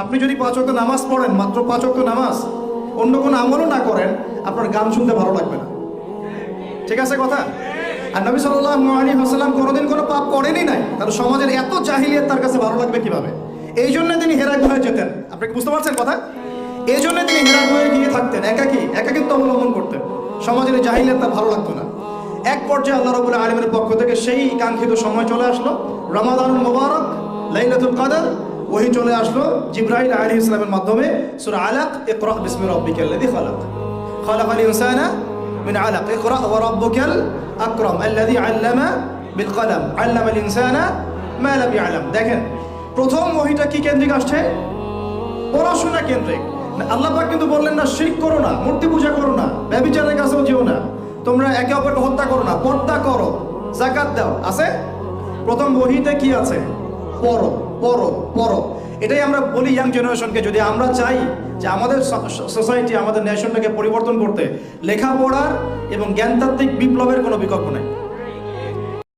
আপনি যদি পাঁচ ওয়াক্ত নামাজ পড়েন, মাত্র পাঁচ নামাজ, অন্য কোনো আমলও না করেন, আপনার গান শুনতে ভালো লাগবে না। ঠিক আছে কথা? আর নবী আলাইহি ওয়াসাল্লাম কোনোদিন কোনো পাপ করেনই নাই। তার সমাজের এত জাহিলিয়াত তার কাছে ভালো লাগবে কীভাবে? এই জন্য তিনি হেরা গুহায় যেতেন। আপনি বুঝতে পারছেন কথা? এই জন্য তিনি হেরা গুহায় গিয়ে থাকতেন, একাকি, একাকিত্ব অবলম্বন করতেন। সমাজের জাহিলিয়াত তার ভালো লাগতো না। এক পর্যায়ে আল্লাহ রাব্বুল আলামিনের পক্ষ থেকে সেই কাঙ্ক্ষিত সময় চলে আসলো। রমাদানুল মুবারক, লাইলাতুল কদর ওহি চলে আসলো জিব্রাইল আলাইহিস সালামের মাধ্যমে সূরা আলাক ইকরা বিসমি রাব্বিকাল্লাযী খালাক খালাকাল ইনসানা من علق اقرأ وربك الأكرم الذي علم بالقلم علم الإنسان ما لم يعلم দেখেন প্রথম ওহিটা কি কেন্দ্রিক আসছে পড়াশোনা কেন্দ্রিক আল্লাহ পাক কিন্তু বললেন না শিরক করো না মূর্তি পূজা করো না ব্যভিচারের কাছেও যেও না তোমরা একে অপরকে হত্যা করো না পর্দা করো জাকাত দাও আছে প্রথম বহিতে কি আছে পড়ো পড়ো পড়ো এটাই আমরা বলি ইয়াং জেনারেশনকে যদি আমরা চাই যে আমাদের সোসাইটি আমাদের নেশনটাকে পরিবর্তন করতে, লেখাপড়ার এবং জ্ঞানতাত্ত্বিক বিপ্লবের কোনো বিকল্প নেই।